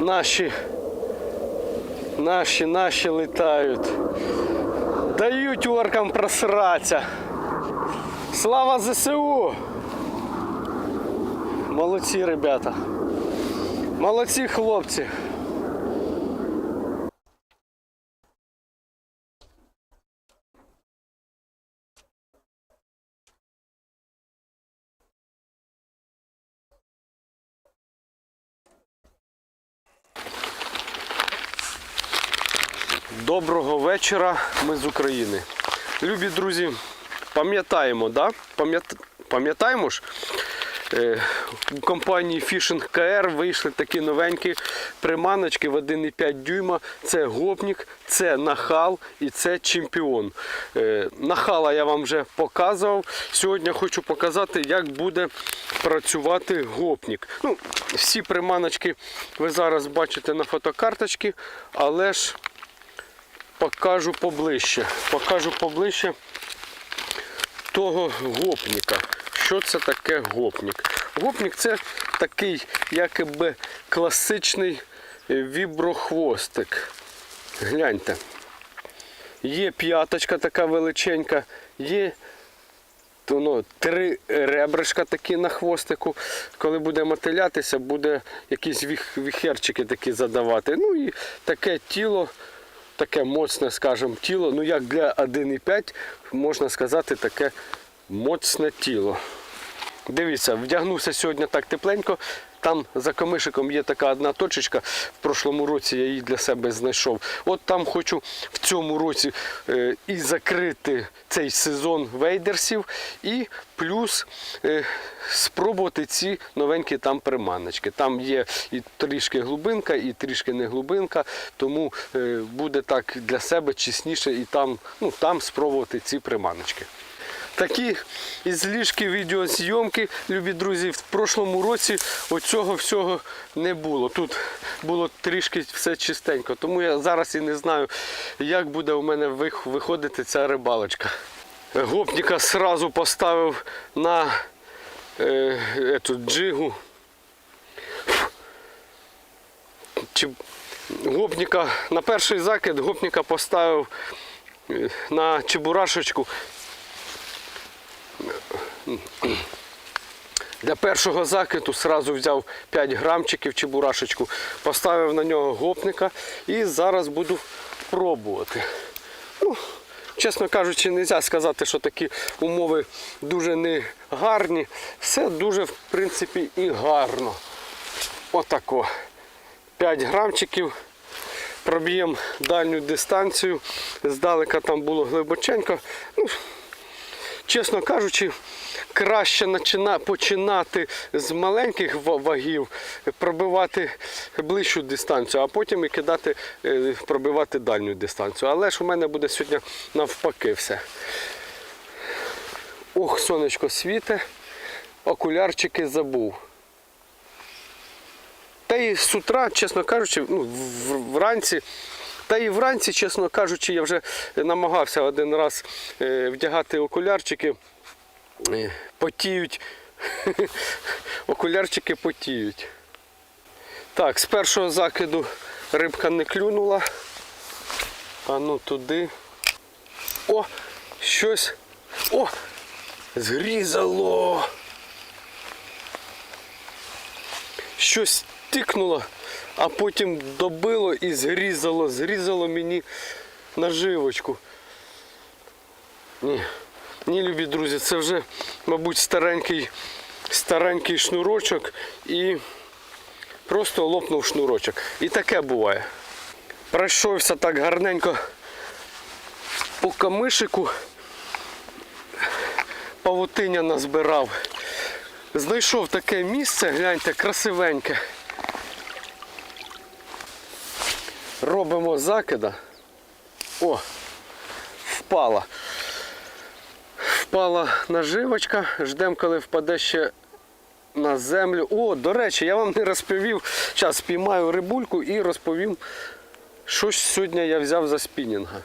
Наші, наші, наші літають. Дають оркам просратися. Слава ЗСУ! Молодці, ребята. Молодці хлопці. Вечора, ми з України. Любі друзі, пам'ятаємо, да? Пам'ятаємо ж, е, у компанії Fishing KR вийшли такі новенькі приманочки в 1,5 дюйма. Це гопнік, це нахал і це чемпіон. Е, Нахала я вам вже показував. Сьогодні хочу показати, як буде працювати гопнік. Ну, всі приманочки ви зараз бачите на фотокарточці, але ж покажу поближче. Покажу поближче того гопніка. Що це таке гопнік? Гопнік це такий якби класичний віброхвостик. Гляньте. Є п'яточка така величенька, є ну, три ребришка такі на хвостику. Коли буде мотилятися, буде якісь віхерчики такі задавати. Ну і таке тіло, таке моцне, скажімо, тіло. Ну як для 1,5 можна сказати, таке моцне тіло. Дивіться, вдягнувся сьогодні так тепленько. Там за камишиком є така одна точечка. В прошлому році я її для себе знайшов. От там хочу в цьому році е, і закрити цей сезон вейдерсів, і плюс е, спробувати ці новенькі там приманочки. Там є і трішки глибинка, і трішки не глибинка, тому е, буде так для себе чесніше і там, ну, там спробувати ці приманочки. Такі ізлішки відеозйомки, любі друзі, в прошлому році оцього всього не було. Тут було трішки все чистенько. Тому я зараз і не знаю, як буде у мене виходити ця рибалочка. Гопніка сразу поставив на е, ету, джигу. Чи, гопніка, на перший закид гопніка поставив е, на чебурашечку Для першого закиду сразу взяв 5 грамчиків чебурашечку, поставив на нього гопника і зараз буду пробувати. Ну, чесно кажучи, не можна сказати, що такі умови дуже не гарні. Все дуже, в принципі, і гарно. Отако. 5 грамчиків. Проб'ємо дальню дистанцію. Здалека там було глибоченько. Ну, чесно кажучи, краще починати з маленьких вагів, пробивати ближчу дистанцію, а потім і кидати, е, пробивати дальню дистанцію. Але ж у мене буде сьогодні навпаки все. Ох, сонечко світе, окулярчики забув. Та і з утра, чесно кажучи, ну, вранці. Та і вранці, чесно кажучи, я вже намагався один раз е, вдягати окулярчики. Е, Потіють. Окулярчики потіють. Так, з першого закиду рибка не клюнула. А ну туди. О! Щось. О! Згрізало! щось тикнуло, а потім добило і зрізало, зрізало мені наживочку. Ні, ні, любі друзі, це вже, мабуть, старенький, старенький шнурочок і просто лопнув шнурочок. І таке буває. Пройшовся так гарненько по камишику, павутиня назбирав. Знайшов таке місце, гляньте, красивеньке. Робимо закида. О, впала. Впала наживочка. Ждемо, коли впаде ще на землю. О, до речі, я вам не розповів. Зараз спіймаю рибульку і розповім, що сьогодні я взяв за спінінга.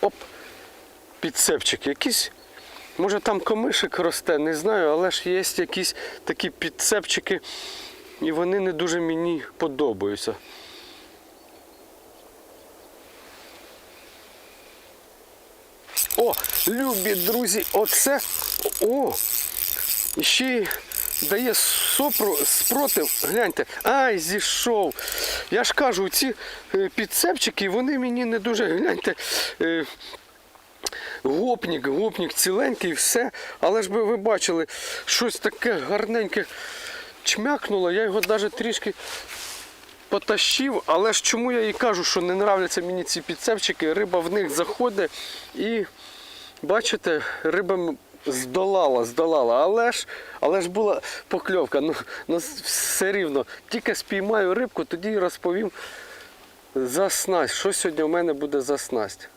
Оп, підцепчик якийсь. Може там комишик росте, не знаю, але ж є якісь такі підцепчики і вони не дуже мені подобаються. О, любі друзі, оце. О! Ще й дає сопру, спротив. Гляньте, ай, зійшов. Я ж кажу, ці е, підцепчики, вони мені не дуже, гляньте, е, гопнік, гопнік ціленький, все. Але ж би ви бачили, щось таке гарненьке чмякнуло, я його навіть трішки потащив, але ж чому я і кажу, що не нравляться мені ці підцепчики, риба в них заходить і бачите, риба здолала, здолала, але ж, але ж була покльовка. Ну, ну все рівно. Тільки спіймаю рибку, тоді розповім за снасть. Що сьогодні у мене буде за снасть.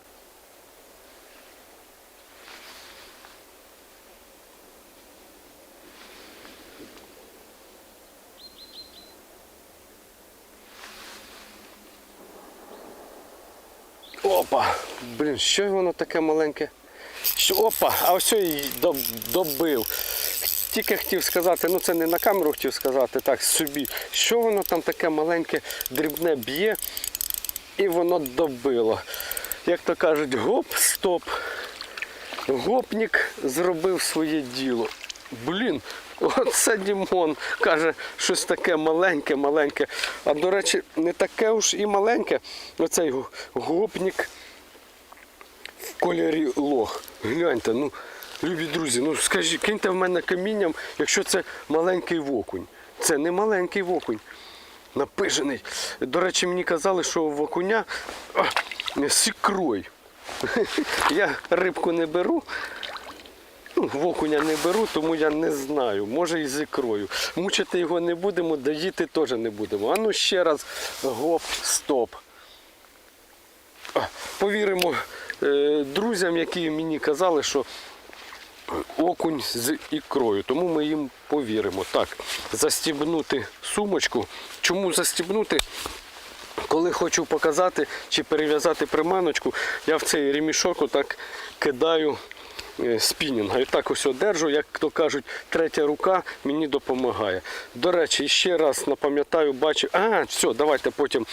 Опа! Блін, що воно таке маленьке? Опа, а ось і добив. Тільки хотів сказати, ну це не на камеру хотів сказати, так собі. Що воно там таке маленьке, дрібне б'є, і воно добило. Як то кажуть, гоп, стоп. Гопнік зробив своє діло. Блін, оце Дімон каже, щось таке маленьке, маленьке. А до речі, не таке уж і маленьке. Оцей гопнік в кольорі лох. Гляньте, ну, любі друзі, ну скажіть, киньте в мене камінням, якщо це маленький вокунь. Це не маленький вокунь. Напижений. До речі, мені казали, що в окуня а, з ікрою. Я рибку не беру. Ну, в не беру, тому я не знаю. Може і з ікрою. Мучити його не будемо, доїти теж не будемо. А ну ще раз гоп, стоп. Повіримо друзям, які мені казали, що окунь з ікрою. Тому ми їм повіримо. Так, застібнути сумочку. Чому застібнути? Коли хочу показати чи перев'язати приманочку, я в цей ремішок отак кидаю е, спінінга. І так ось одержу, як то кажуть, третя рука мені допомагає. До речі, ще раз напам'ятаю, бачу. А, все, давайте потім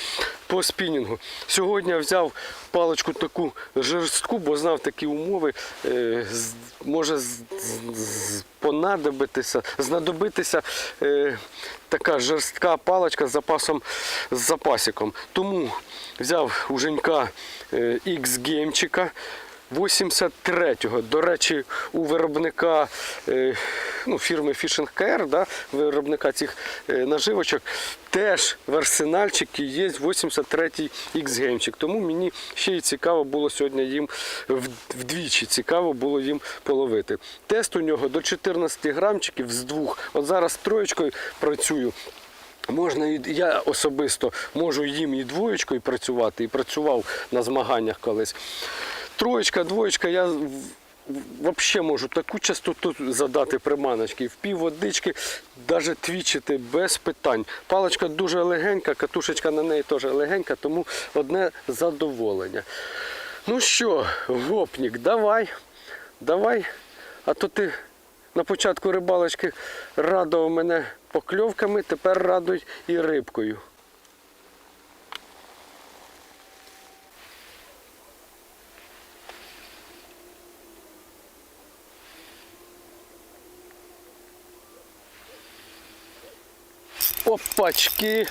по спінінгу. Сьогодні взяв паличку таку жорстку, бо знав такі умови. е, Може понадобитися, знадобитися е, така жорстка паличка з запасом з запасиком. Тому взяв у Женька е, X-геймчика 83-го. До речі, у виробника е, ну, фірми Fishing KR, да, виробника цих е, наживочок, теж в арсенальчикі є 83-й X-геймчик. Тому мені ще й цікаво було сьогодні їм вдвічі цікаво було їм половити. Тест у нього до 14 грамчиків з двох. От зараз троєчкою працюю. Можна і я особисто можу їм і двоєчкою працювати, і працював на змаганнях колись. Троєчка, двоєчка, я взагалі можу таку частоту задати приманочки. В пів водички навіть твічити без питань. Паличка дуже легенька, катушечка на неї теж легенька, тому одне задоволення. Ну що, гопнік, давай, давай. А то ти на початку рибалочки радував мене покльовками, тепер радуй і рибкою. Опачки.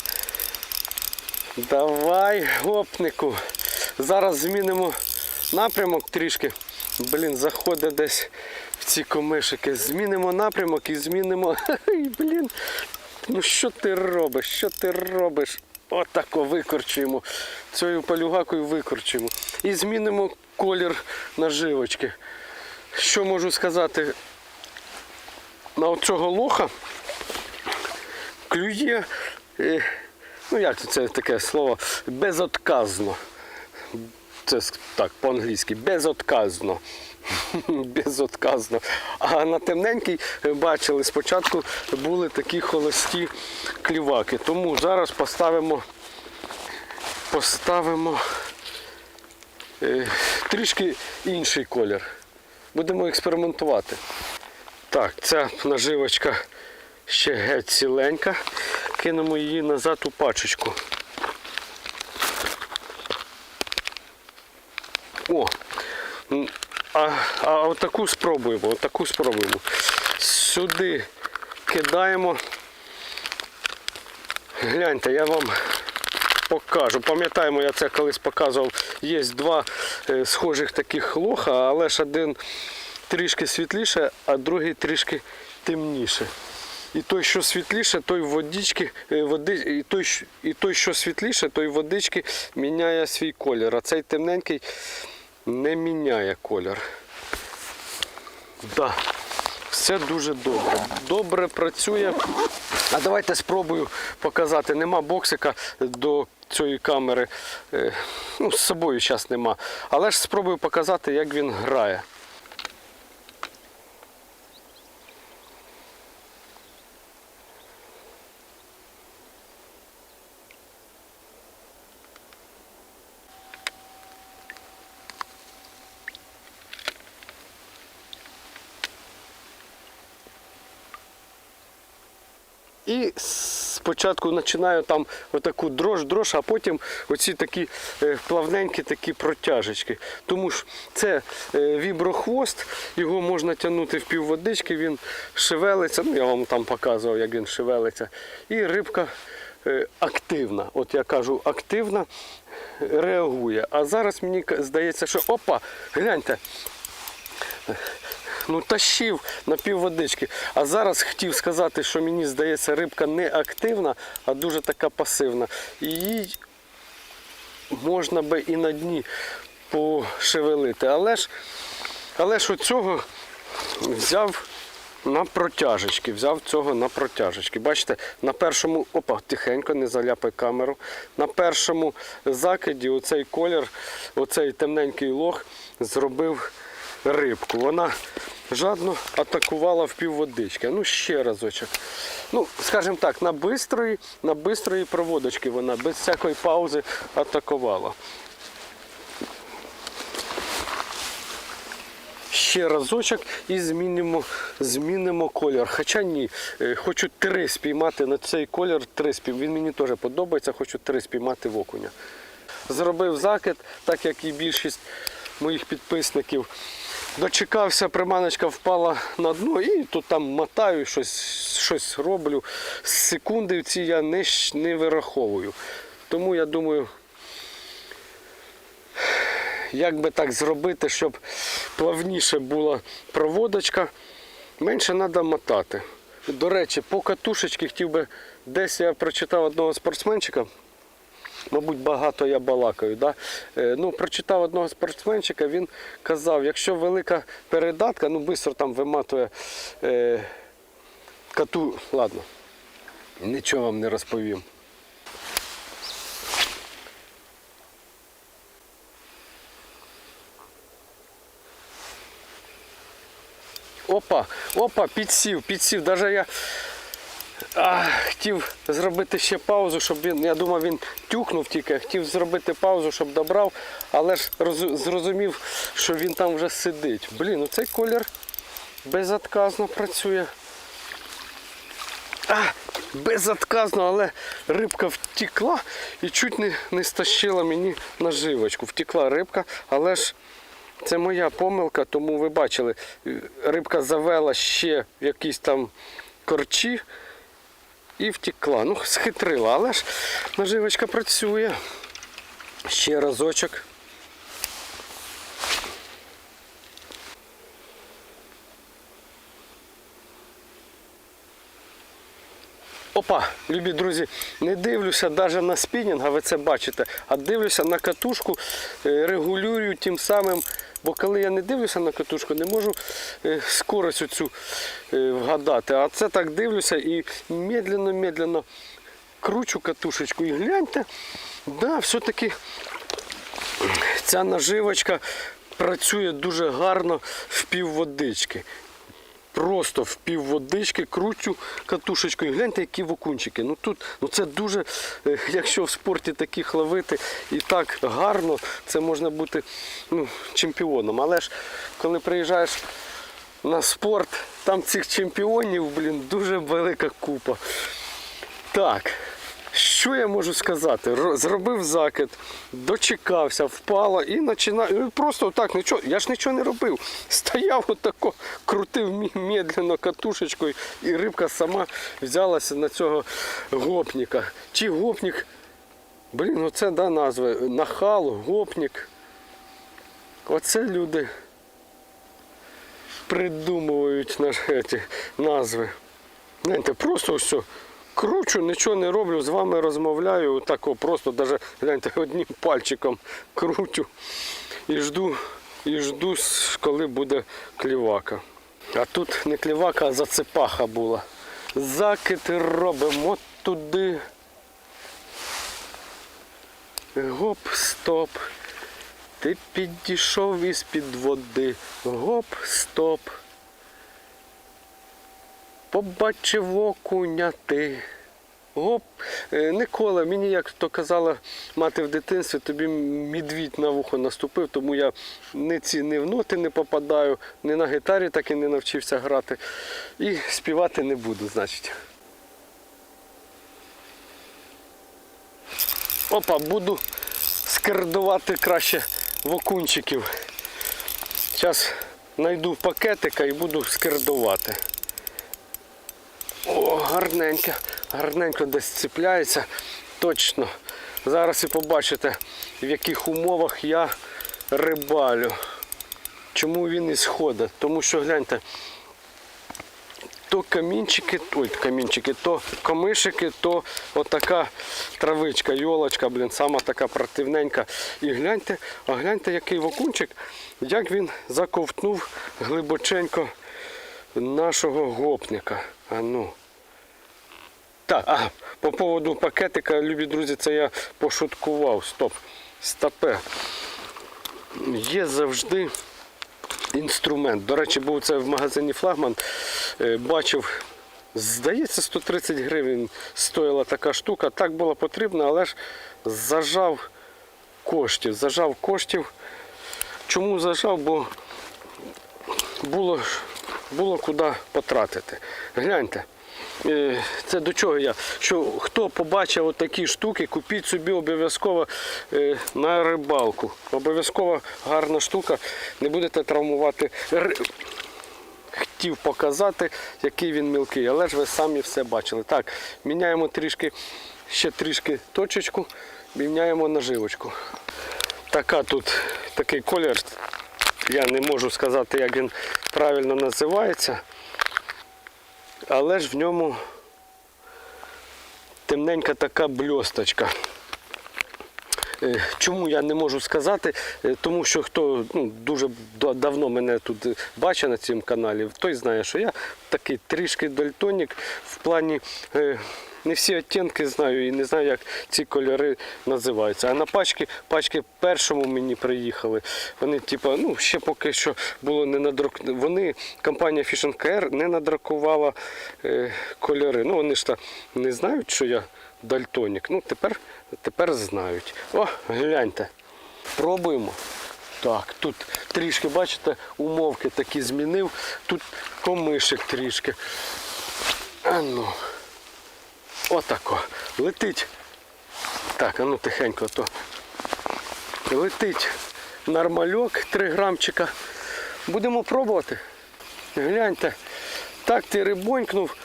Давай, гопнику. Зараз змінимо напрямок трішки. Блін, заходить десь в ці комишики. Змінимо напрямок і змінимо. Ай, Блін. Ну що ти робиш? Що ти робиш? Отако викорчуємо. Цією палюгакою викорчуємо. І змінимо колір наживочки. Що можу сказати? На оцього лоха клює, е, ну як це таке слово, безотказно. Це так, по-англійськи, безотказно. Безотказно. А на темненький е, бачили, спочатку були такі холості кліваки. Тому зараз поставимо, поставимо е, трішки інший колір. Будемо експериментувати. Так, ця наживочка ще геть ціленька. кинемо її назад у пачечку. О! А, а отаку спробуємо, отаку спробуємо. Сюди кидаємо. Гляньте, я вам покажу. Пам'ятаємо, я це колись показував. Є два е, схожих таких лоха, але ж один трішки світліше, а другий трішки темніше. І той, що світліше, той водички, е, води, і, той, і той, що світліше, той водички міняє свій колір. А цей темненький не міняє колір. Да. Все дуже добре. Добре працює. А давайте спробую показати. Нема боксика до цієї камери. Е, Ну, з собою зараз нема. Але ж спробую показати, як він грає. І спочатку починаю там отаку дрож-дрож, а потім оці такі е, плавненькі такі протяжечки. Тому що це е, віброхвост, його можна тягнути в півводички, він шевелиться. Ну, я вам там показував, як він шевелиться. І рибка е, активна. От я кажу, активна реагує. А зараз мені здається, що опа, гляньте. Ну, тащив на півводички. А зараз хотів сказати, що мені здається, рибка не активна, а дуже така пасивна. Їй можна би і на дні пошевелити. Але ж, але ж оцього взяв на протяжечки. Взяв цього на протяжечки. Бачите, на першому, опа, тихенько, не заляпай камеру. На першому закиді оцей колір, оцей темненький лох зробив рибку. Вона жадно атакувала в півводички. Ну, ще разочок. Ну, скажімо так, на бистрої, на бистрої проводочки вона без всякої паузи атакувала. Ще разочок і змінимо, змінимо колір. Хоча ні, е, хочу три спіймати на цей колір, три спів. Він мені теж подобається, хочу три спіймати в окуня. Зробив закид, так як і більшість моїх підписників. Дочекався, приманочка впала на дно і тут там мотаю, щось, щось роблю. Секунди ці я не, не вираховую. Тому я думаю, як би так зробити, щоб плавніше була проводочка, менше треба мотати. До речі, по катушечці хотів би, десь я прочитав одного спортсменчика, мабуть, багато я балакаю. Да? Е, Ну, прочитав одного спортсменчика, він казав, якщо велика передатка, ну швидко там виматує е, кату. Ладно, нічого вам не розповім. Опа, опа, підсів, підсів. Даже я а, хотів зробити ще паузу, щоб він. Я думав, він тюхнув тільки, хотів зробити паузу, щоб добрав, але ж роз- зрозумів, що він там вже сидить. Блін, цей колір безотказно працює. А, безотказно, але рибка втекла і чуть не, не стащила мені наживочку. Втекла рибка, але ж це моя помилка, тому ви бачили, рибка завела ще якісь там корчі і втекла. Ну, схитрила, але ж наживочка працює. Ще разочок. Опа, любі друзі, не дивлюся навіть на спінінг, ви це бачите, а дивлюся на катушку, е, регулюю тим самим, бо коли я не дивлюся на катушку, не можу е, скорость оцю е, вгадати. А це так дивлюся і медленно-медленно кручу катушечку і гляньте, да, все-таки ця наживочка працює дуже гарно в півводички. Просто в пів водички, кручу катушечку і гляньте, які вокунчики. Ну тут ну це дуже, е, якщо в спорті таких ловити і так гарно, це можна бути ну, чемпіоном. Але ж коли приїжджаєш на спорт, там цих чемпіонів, блін, дуже велика купа. Так, що я можу сказати? Зробив закид, дочекався, впало і починаю. ну, Просто так нічого. Я ж нічого не робив. Стояв отако, крутив медленно катушечкою, і рибка сама взялася на цього гопніка. Чи гопнік, блін, оце да, назва. Нахал, гопнік. Оце люди придумують наші назви. Знаєте, просто все. Кручу, нічого не роблю, з вами розмовляю, так просто даже, гляньте, одним пальчиком крутю і жду, і жду, коли буде клівака. А тут не клівака, а зацепаха була. Закид робимо от туди. Гоп, стоп. Ти підійшов із-під води. Гоп, стоп. Побачив окуня ти. Гоп, Е, Никола, мені як то казала мати в дитинстві, тобі медвідь на вухо наступив, тому я не ці не в ноти не попадаю, не на гітарі так і не навчився грати. І співати не буду, значить. Опа, буду скердувати краще в окунчиків. Зараз знайду пакетика і буду скердувати. Гарненько, гарненько десь цепляється. Точно. Зараз і побачите, в яких умовах я рибалю. Чому він із сходить? Тому що гляньте, то камінчики, ой, камінчики, то комишики, то отака травичка, йолочка, блін, сама така противненька. І гляньте, а гляньте, який вокунчик, як він заковтнув глибоченько нашого гопника. А ну. Так, а, по поводу пакетика, любі друзі, це я пошуткував. Стоп. Стопе. Є завжди інструмент. До речі, був це в магазині Флагман. Е, Бачив, здається, 130 гривень стоїла така штука. Так було потрібно, але ж зажав коштів. Зажав коштів. Чому зажав? Бо було, було куди потратити. Гляньте. Е, Це до чого я? Що хто побачив отакі штуки, купіть собі обов'язково е, на рибалку. Обов'язково гарна штука, не будете травмувати. Хотів показати, який він мілкий, але ж ви самі все бачили. Так, міняємо трішки, ще трішки точечку, міняємо наживочку. Така тут такий колір. Я не можу сказати, як він правильно називається. Але ж в ньому темненька така бльосточка. Е, Чому я не можу сказати? Е, Тому що хто ну, дуже давно мене тут бачив на цьому каналі, той знає, що я такий трішки дальтонік в плані. Не всі оттінки знаю і не знаю, як ці кольори називаються. А на пачки, пачки першому мені приїхали. Вони, типу, ну, ще поки що було не надрук... Вони, компанія Fish KR не надрукувала е, кольори. Ну, вони ж та не знають, що я дальтонік. Ну, тепер, тепер знають. О, гляньте. Пробуємо. Так, тут трішки, бачите, умовки такі змінив. Тут комишик трішки. А ну. Отако. Летить. Так, а ну тихенько то. Летить нормальок 3 грамчика. Будемо пробувати. Гляньте. Так ти рибонькнув.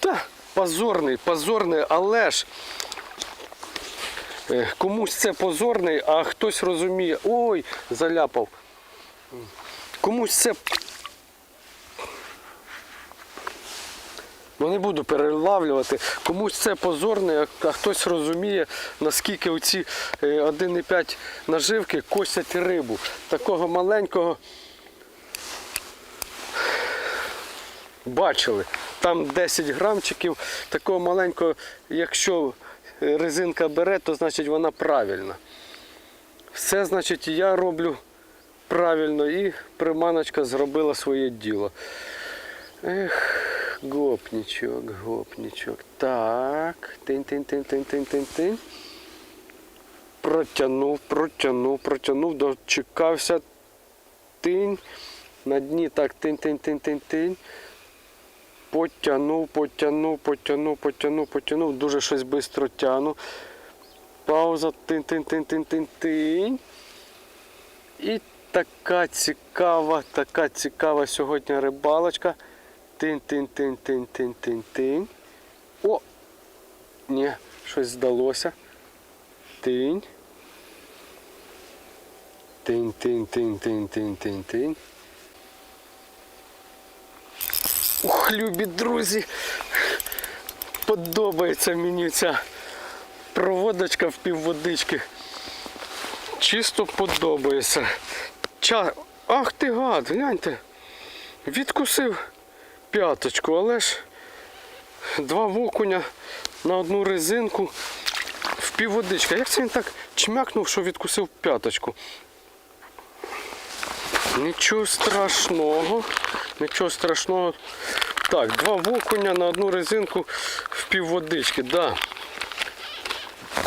Та, позорний, позорний, але ж. е, Комусь це позорний, а хтось розуміє. Ой, заляпав. Комусь це Ну не буду перелавлювати. Комусь це позорне, а- хтось розуміє, наскільки оці е, 1,5 наживки косять рибу. Такого маленького бачили. Там 10 грамчиків, такого маленького, якщо е, резинка бере, то значить вона правильна. Все, значить, я роблю правильно і приманочка зробила своє діло. Ех, гопничок, гопничок. Так. Тинь-тинь-тинь-тинь-тинь-тинь. Протягнув, протягнув, протягнув, дочекався. Тинь. На дні так тинь-тинь-тинь-тинь-тинь. Потягнув, потягнув, потягнув, потягнув, потягнув. Дуже щось швидко тягну. Пауза. Тин-тин-тин-тин-тин-тин. І така цікава, така цікава сьогодні рибалочка. Тин-тин-тин-тин-тин-тин-тин. О! Ні, щось здалося. Тинь. Тинь-тинь-тинь-тинь-тинь-тинь-тинь. Ух, любі друзі. Подобається мені ця проводочка в півводички. Чисто подобається. Ча... Ах ти гад, гляньте. Відкусив п'яточку, але ж два вокуня на одну резинку в півводичка. Як це він так чмякнув, що відкусив п'яточку? Нічого страшного. Нічого страшного. Так, два вокуня на одну резинку в півводички. Да.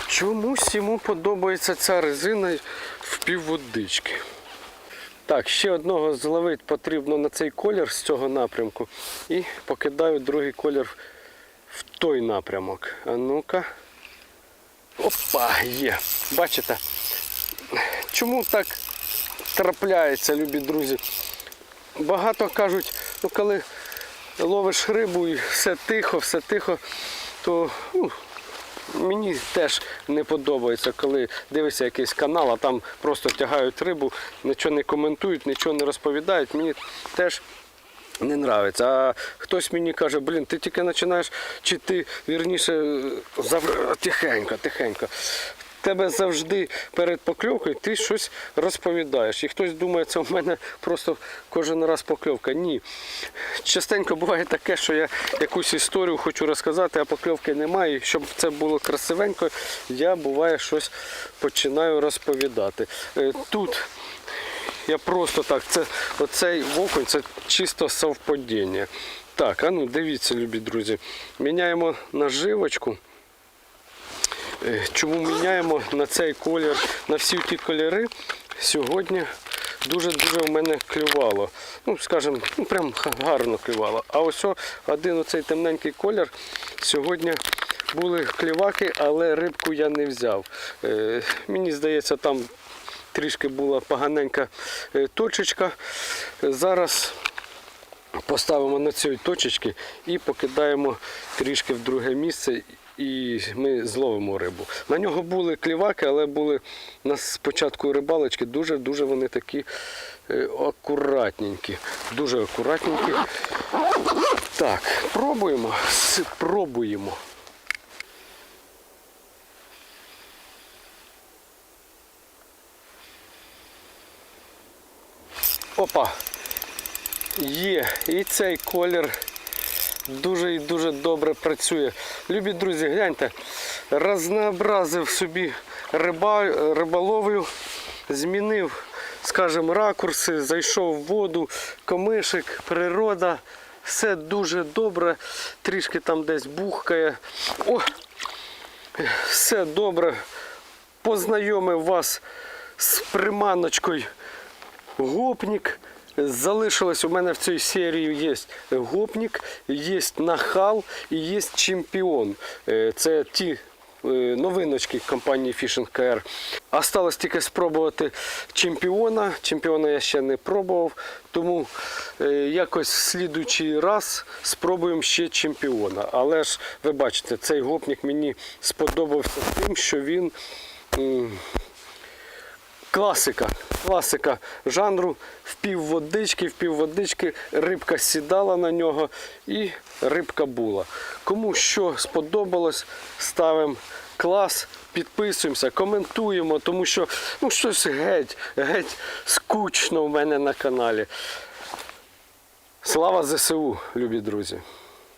Чомусь йому подобається ця резина в півводички. Так, ще одного зловити потрібно на цей колір з цього напрямку. І покидаю другий колір в той напрямок. А ну-ка. Опа, є. Бачите? Чому так трапляється, любі друзі? Багато кажуть, ну коли ловиш рибу і все тихо, все тихо, то ну, мені теж не подобається, коли дивишся якийсь канал, а там просто тягають рибу, нічого не коментують, нічого не розповідають. Мені теж не нравиться. А хтось мені каже, блін, ти тільки починаєш, чи ти вірніше зав... тихенько, тихенько. Тебе завжди перед покльовкою ти щось розповідаєш. І хтось думає, це в мене просто кожен раз покльовка. Ні. Частенько буває таке, що я якусь історію хочу розказати, а покльовки немає. І щоб це було красивенько, я буває щось починаю розповідати. Е, Тут я просто так, це оцей окунь, це чисто совпадіння. Так, а ну дивіться, любі друзі. Міняємо наживочку. Е, Чому міняємо на цей колір, на всі ті кольори сьогодні дуже-дуже в мене клювало. Ну, скажімо, ну прям гарно клювало. А ось один оцей темненький колір сьогодні були кліваки, але рибку я не взяв. Е, мені здається, там трішки була поганенька е, точечка. Зараз поставимо на цій точечці і покидаємо трішки в друге місце. І ми зловимо рибу. На нього були кліваки, але були на спочатку рибалочки дуже-дуже вони такі е, акуратненькі. Дуже акуратненькі. Так, пробуємо. Спробуємо. Опа! Є, і цей колір дуже і дуже добре працює. Любі друзі, гляньте, разнообразив собі риба, риболовлю, змінив, скажімо, ракурси, зайшов в воду, комишик, природа. Все дуже добре, трішки там десь бухкає. О, все добре. Познайомив вас з приманочкою гопник. Залишилось у мене в цій серії є гопник, є нахал і є чемпіон. Е, Це ті е, новиночки компанії Fishing KR. Осталось тільки спробувати чемпіона. Чемпіона я ще не пробував, тому е, якось в слідуючий раз спробуємо ще чемпіона. Але ж ви бачите, цей гопник мені сподобався тим, що він. Класика, класика жанру в півводички, в півводички рибка сідала на нього і рибка була. Кому що сподобалось, ставимо клас, підписуємося, коментуємо, тому що ну, щось геть, геть скучно в мене на каналі. Слава ЗСУ, любі друзі!